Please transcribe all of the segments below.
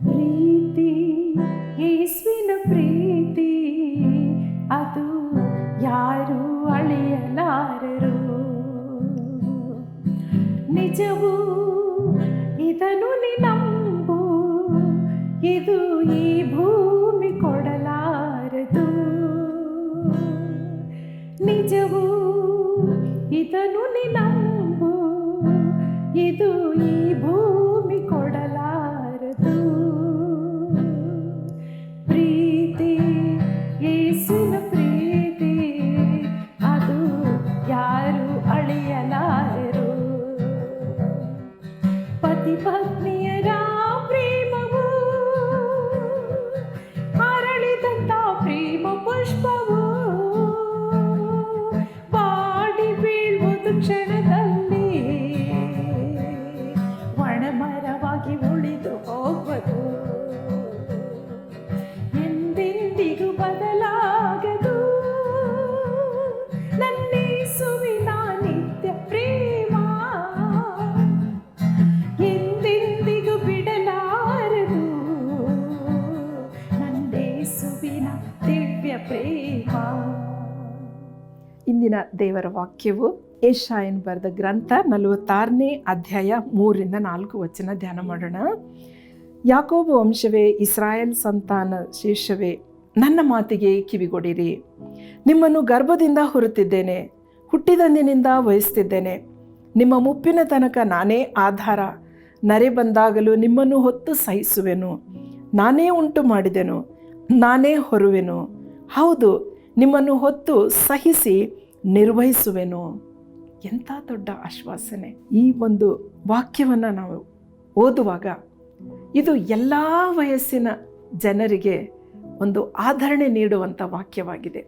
ಪ್ರೀತಿ ಯೇಸುವಿನ ಪ್ರೀತಿ ಅದು ಯಾರು ಅಳೆಯಲಾರರು ನಿಜವು ಇದನ್ನು ನೀ ನಂಬು ಇದು ಈ ಭೂಮಿ ಕೊಡಲಾರದು ನಿಜವು ಇದನ್ನು ನೀ ನಂಬು ಇದು ಈ ಭೂಮಿ ಪ್ರೇಮ. ಇಂದಿನ ದೇವರ ವಾಕ್ಯವು ಏಷಾಯನ್ ಬರೆದ ಗ್ರಂಥ ನಲವತ್ತಾರನೇ ಅಧ್ಯಾಯ ಮೂರಿಂದ ನಾಲ್ಕು ವಚನ ಧ್ಯಾನ ಮಾಡೋಣ. ಯಾಕೋಬ ವಂಶವೇ, ಇಸ್ರಾಯೇಲ್ ಸಂತಾನ ಶೇಷವೇ ನನ್ನ ಮಾತಿಗೆ ಕಿವಿಗೊಡಿರಿ. ನಿಮ್ಮನ್ನು ಗರ್ಭದಿಂದ ಹೊರುತ್ತಿದ್ದೇನೆ ಹುಟ್ಟಿದಂದಿನಿಂದ ವಹಿಸ್ತಿದ್ದೇನೆ ನಿಮ್ಮ ಮುಪ್ಪಿನ ತನಕ ನಾನೇ ಆಧಾರ. ನರೆ ಬಂದಾಗಲೂ ನಿಮ್ಮನ್ನು ಹೊತ್ತು ಸಹಿಸುವೆನು. ನಾನೇ ಉಂಟು ಮಾಡಿದೆನು ನಾನೇ ಹೊರುವೆನು. ಹೌದು, ನಿಮ್ಮನ್ನು ಹೊತ್ತು ಸಹಿಸಿ ನಿರ್ವಹಿಸುವೆನು. ಎಂಥ ದೊಡ್ಡ ಆಶ್ವಾಸನೆ. ಈ ಒಂದು ವಾಕ್ಯವನ್ನು ನಾವು ಓದುವಾಗ ಇದು ಎಲ್ಲ ವಯಸ್ಸಿನ ಜನರಿಗೆ ಒಂದು ಆಧರಣೆ ನೀಡುವಂಥ ವಾಕ್ಯವಾಗಿದೆ.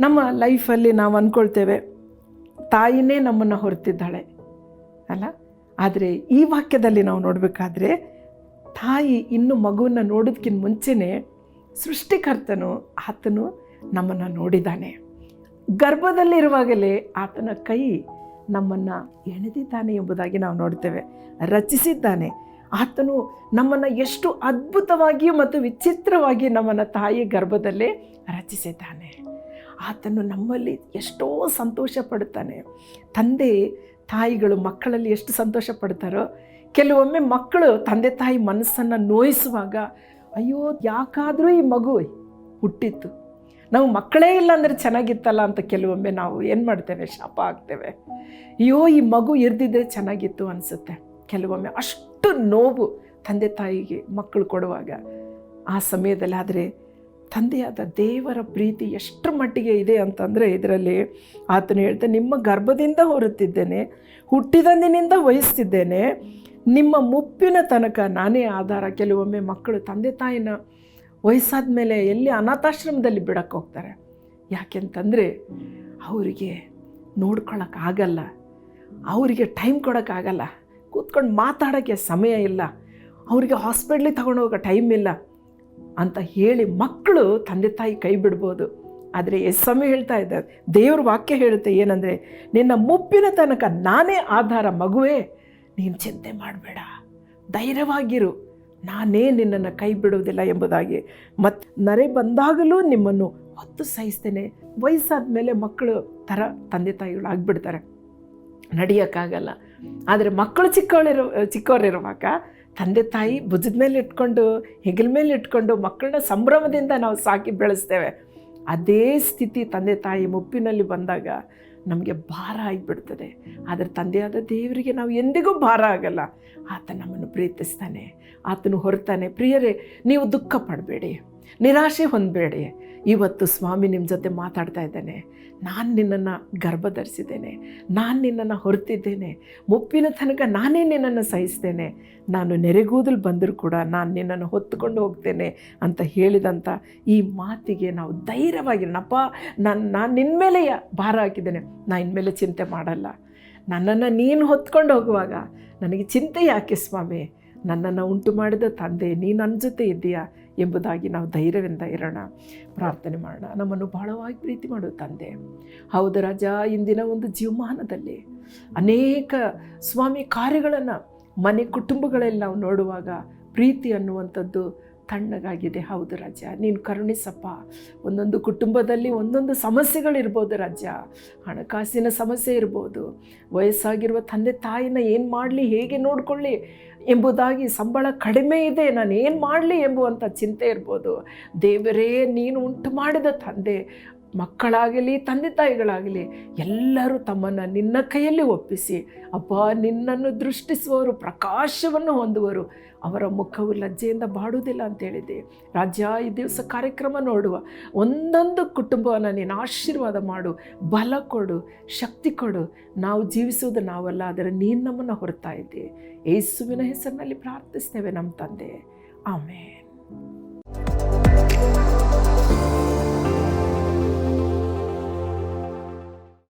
ನಮ್ಮ ಲೈಫಲ್ಲಿ ನಾವು ಅಂದ್ಕೊಳ್ತೇವೆ ತಾಯಿನೇ ನಮ್ಮನ್ನು ಹೊರತಿದ್ದಾಳೆ, ಅಲ್ಲ? ಆದರೆ ಈ ವಾಕ್ಯದಲ್ಲಿ ನಾವು ನೋಡಬೇಕಾದ್ರೆ, ತಾಯಿ ಇನ್ನು ಮಗುವನ್ನು ನೋಡೋದಕ್ಕಿಂತ ಮುಂಚೆನೇ ಸೃಷ್ಟಿಕರ್ತನು ಆತನು ನಮ್ಮನ್ನು ನೋಡಿದ್ದಾನೆ. ಗರ್ಭದಲ್ಲಿರುವಾಗಲೇ ಆತನ ಕೈ ನಮ್ಮನ್ನು ಎಣೆದಿದ್ದಾನೆ ಎಂಬುದಾಗಿ ನಾವು ನೋಡ್ತೇವೆ. ರಚಿಸಿದ್ದಾನೆ. ಆತನು ನಮ್ಮನ್ನು ಎಷ್ಟು ಅದ್ಭುತವಾಗಿ ಮತ್ತು ವಿಚಿತ್ರವಾಗಿ ನಮ್ಮನ್ನು ತಾಯಿ ಗರ್ಭದಲ್ಲೇ ರಚಿಸಿದ್ದಾನೆ. ಆತನು ನಮ್ಮಲ್ಲಿ ಎಷ್ಟೋ ಸಂತೋಷ ಪಡುತ್ತಾನೆ. ತಂದೆ ತಾಯಿಗಳು ಮಕ್ಕಳಲ್ಲಿ ಎಷ್ಟು ಸಂತೋಷ ಪಡ್ತಾರೋ, ಕೆಲವೊಮ್ಮೆ ಮಕ್ಕಳು ತಂದೆ ತಾಯಿ ಮನಸ್ಸನ್ನು ನೋಯಿಸುವಾಗ ಅಯ್ಯೋ, ಯಾಕಾದರೂ ಈ ಮಗು ಹುಟ್ಟಿತ್ತು. ನಾವು ಮಕ್ಕಳೇ ಇಲ್ಲ ಅಂದರೆ ಚೆನ್ನಾಗಿತ್ತಲ್ಲ ಅಂತ ಕೆಲವೊಮ್ಮೆ ನಾವು ಏನು ಮಾಡ್ತೇವೆ? ಶಾಪ ಆಗ್ತೇವೆ. ಅಯ್ಯೋ, ಈ ಮಗು ಇರ್ದಿದ್ರೆ ಚೆನ್ನಾಗಿತ್ತು ಅನಿಸುತ್ತೆ. ಕೆಲವೊಮ್ಮೆ ಅಷ್ಟು ನೋವು ತಂದೆ ತಾಯಿಗೆ ಮಕ್ಕಳು ಕೊಡುವಾಗ. ಆ ಸಮಯದಲ್ಲಿ ಆದರೆ ತಂದೆಯಾದ ದೇವರ ಪ್ರೀತಿ ಎಷ್ಟರ ಮಟ್ಟಿಗೆ ಇದೆ ಅಂತಂದರೆ ಇದರಲ್ಲಿ ಆತನು ಹೇಳ್ತಾ ನಿಮ್ಮ ಗರ್ಭದಿಂದ ಹೊರುತ್ತಿದ್ದೇನೆ ಹುಟ್ಟಿದಂದಿನಿಂದ ವಹಿಸ್ತಿದ್ದೇನೆ ನಿಮ್ಮ ಮುಪ್ಪಿನ ತನಕ ನಾನೇ ಆಧಾರ. ಕೆಲವೊಮ್ಮೆ ಮಕ್ಕಳು ತಂದೆ ತಾಯಿನ ವಯಸ್ಸಾದ ಮೇಲೆ ಎಲ್ಲಿ ಅನಾಥಾಶ್ರಮದಲ್ಲಿ ಬಿಡಕ್ಕೆ ಹೋಗ್ತಾರೆ. ಯಾಕೆಂತಂದರೆ ಅವರಿಗೆ ನೋಡ್ಕೊಳಕ್ಕಾಗಲ್ಲ ಅವರಿಗೆ ಟೈಮ್ ಕೊಡೋಕ್ಕಾಗಲ್ಲ ಕೂತ್ಕೊಂಡು ಮಾತಾಡೋಕ್ಕೆ ಸಮಯ ಇಲ್ಲ. ಅವರಿಗೆ ಹಾಸ್ಪಿಟ್ಲಿಗೆ ತೊಗೊಂಡು ಹೋಗೋ ಟೈಮ್ ಇಲ್ಲ ಅಂತ ಹೇಳಿ ಮಕ್ಕಳು ತಂದೆ ತಾಯಿ ಕೈ ಬಿಡ್ಬೋದು. ಆದರೆ ಎಸ್ ಸಮಯ ಹೇಳ್ತಾ ಇದ್ದಾರೆ, ದೇವ್ರ ವಾಕ್ಯ ಹೇಳುತ್ತೆ ಏನಂದರೆ, ನಿನ್ನ ಮುಪ್ಪಿನ ತನಕ ನಾನೇ ಆಧಾರ ಮಗುವೇ. ನೀನು ಚಿಂತೆ ಮಾಡಬೇಡ. ಧೈರ್ಯವಾಗಿರು. ನಾನೇ ನಿನ್ನನ್ನು ಕೈ ಬಿಡುವುದಿಲ್ಲ ಎಂಬುದಾಗಿ. ಮತ್ತು ನರೆ ಬಂದಾಗಲೂ ನಿಮ್ಮನ್ನು ಹೊತ್ತು ಸಹಿಸ್ತೇನೆ. ವಯಸ್ಸಾದ ಮೇಲೆ ಮಕ್ಕಳು ಥರ ತಂದೆ ತಾಯಿಗಳು ಆಗಿಬಿಡ್ತಾರೆ ನಡೆಯೋಕ್ಕಾಗಲ್ಲ. ಆದರೆ ಮಕ್ಕಳು ಚಿಕ್ಕವಳಿರೋ, ಚಿಕ್ಕವರಿರುವಾಗ ತಂದೆ ತಾಯಿ ಭುಜದ ಮೇಲೆ ಇಟ್ಕೊಂಡು, ಹೆಗಲ ಮೇಲೆ ಇಟ್ಕೊಂಡು ಮಕ್ಕಳನ್ನ ಸಂಭ್ರಮದಿಂದ ನಾವು ಸಾಕಿ ಬೆಳೆಸ್ತೇವೆ. ಅದೇ ಸ್ಥಿತಿ ತಂದೆ ತಾಯಿ ಮುಪ್ಪಿನಲ್ಲಿ ಬಂದಾಗ ನಮಗೆ ಭಾರ ಆಗಿಬಿಡ್ತದೆ. ಆದರೆ ತಂದೆಯಾದ ದೇವರಿಗೆ ನಾವು ಎಂದಿಗೂ ಭಾರ ಆಗಲ್ಲ. ಆತ ನಮ್ಮನ್ನು ಪ್ರೀತಿಸ್ತಾನೆ. ಆತನು ಹೊರತಾನೆ ಪ್ರಿಯರೇ, ನೀವು ದುಃಖ ಪಡಬೇಡಿ. ನಿರಾಶೆ ಹೊಂದಬೇಡಿ. ಇವತ್ತು ಸ್ವಾಮಿ ನಿಮ್ಮ ಜೊತೆ ಮಾತಾಡ್ತಾ ಇದ್ದೇನೆ. ನಾನು ನಿನ್ನನ್ನು ಗರ್ಭ ಧರಿಸಿದ್ದೇನೆ ನಾನು ನಿನ್ನನ್ನು ಹೊರತಿದ್ದೇನೆ. ಮುಪ್ಪಿನ ತನಕ ನಾನೇ ನಿನ್ನನ್ನು ಸಹಿಸ್ತೇನೆ ನಾನು ನೆರೆಗೂದಲು ಬಂದರೂ ಕೂಡ ನಾನು ನಿನ್ನನ್ನು ಹೊತ್ತುಕೊಂಡು ಹೋಗ್ತೇನೆ ಅಂತ ಹೇಳಿದಂಥ ಈ ಮಾತಿಗೆ ನಾವು ಧೈರ್ಯವಾಗಿರೋಣಪ್ಪ ನಾನು ನಾನು ನಿನ್ನ ಮೇಲೆ ಭಾರ ಹಾಕಿದ್ದೇನೆ. ನಾನು ಇನ್ಮೇಲೆ ಚಿಂತೆ ಮಾಡಲ್ಲ. ನನ್ನನ್ನು ನೀನು ಹೊತ್ಕೊಂಡು ಹೋಗುವಾಗ ನನಗೆ ಚಿಂತೆ ಯಾಕೆ ಸ್ವಾಮಿ? ನನ್ನನ್ನು ಉಂಟು ಮಾಡಿದ ತಂದೆ ನೀನು ನನ್ನ ಜೊತೆ ಇದ್ದೀಯಾ? ಎಂಬುದಾಗಿ ನಾವು ಧೈರ್ಯದಿಂದ ಇರೋಣ, ಪ್ರಾರ್ಥನೆ ಮಾಡೋಣ. ನಮ್ಮನ್ನು ಬಹಳವಾಗಿ ಪ್ರೀತಿ ಮಾಡು ತಂದೆ. ಹೌದು ರಾಜ, ಇಂದಿನ ಒಂದು ಜೀವಮಾನದಲ್ಲಿ ಅನೇಕ ಸ್ವಾಮಿ ಕಾರ್ಯಗಳನ್ನು ಮನೆ ಕುಟುಂಬಗಳಲ್ಲಿ ನಾವು ನೋಡುವಾಗ ಪ್ರೀತಿ ಅನ್ನುವಂಥದ್ದು ತಣ್ಣಗಾಗಿದೆ ಹೌದು ರಾಜ ನೀನು ಕರುಣಿಸಪ್ಪ. ಒಂದೊಂದು ಕುಟುಂಬದಲ್ಲಿ ಒಂದೊಂದು ಸಮಸ್ಯೆಗಳಿರ್ಬೋದು ರಾಜ್ಯ. ಹಣಕಾಸಿನ ಸಮಸ್ಯೆ ಇರ್ಬೋದು. ವಯಸ್ಸಾಗಿರುವ ತಂದೆ ತಾಯಿನ ಏನು ಮಾಡಲಿ, ಹೇಗೆ ನೋಡಿಕೊಳ್ಳಿ ಎಂಬುದಾಗಿ ಸಂಬಳ ಕಡಿಮೆ ಇದೆ. ನಾನು ಏನು ಮಾಡಲಿ ಎಂಬುವಂಥ ಚಿಂತೆ ಇರ್ಬೋದು. ದೇವರೇ, ನೀನು ಉಂಟು ಮಾಡಿದ ತಂದೆ. ಮಕ್ಕಳಾಗಲಿ, ತಂದೆ ತಾಯಿಗಳಾಗಲಿ, ಎಲ್ಲರೂ ತಮ್ಮನ್ನು ನಿನ್ನ ಕೈಯಲ್ಲಿ ಒಪ್ಪಿಸಿ ಅಪ್ಪ ನಿನ್ನನ್ನು ದೃಷ್ಟಿಸುವವರು, ಪ್ರಕಾಶವನ್ನು ಹೊಂದುವರು. ಅವರ ಮುಖವು ಲಜ್ಜೆಯಿಂದ ಬಾಡುವುದಿಲ್ಲ ಅಂತೇಳಿದೆ ರಾಜ್ಯ, ಈ ದಿವಸ ಕಾರ್ಯಕ್ರಮ ನೋಡುವ. ಒಂದೊಂದು ಕುಟುಂಬವನ್ನು ನೀನು ಆಶೀರ್ವಾದ ಮಾಡು, ಬಲ ಕೊಡು, ಶಕ್ತಿ ಕೊಡು. ನಾವು ಜೀವಿಸುವುದು ನಾವಲ್ಲ, ಆದರೆ ನೀನು ನಮ್ಮನ್ನು ಹೊರತಾ ಇದ್ದೆ. ಯೇಸುವಿನ ಹೆಸರಿನಲ್ಲಿ ಪ್ರಾರ್ಥಿಸ್ತೇವೆ ನಮ್ಮ ತಂದೆ. ಆಮೇಲೆ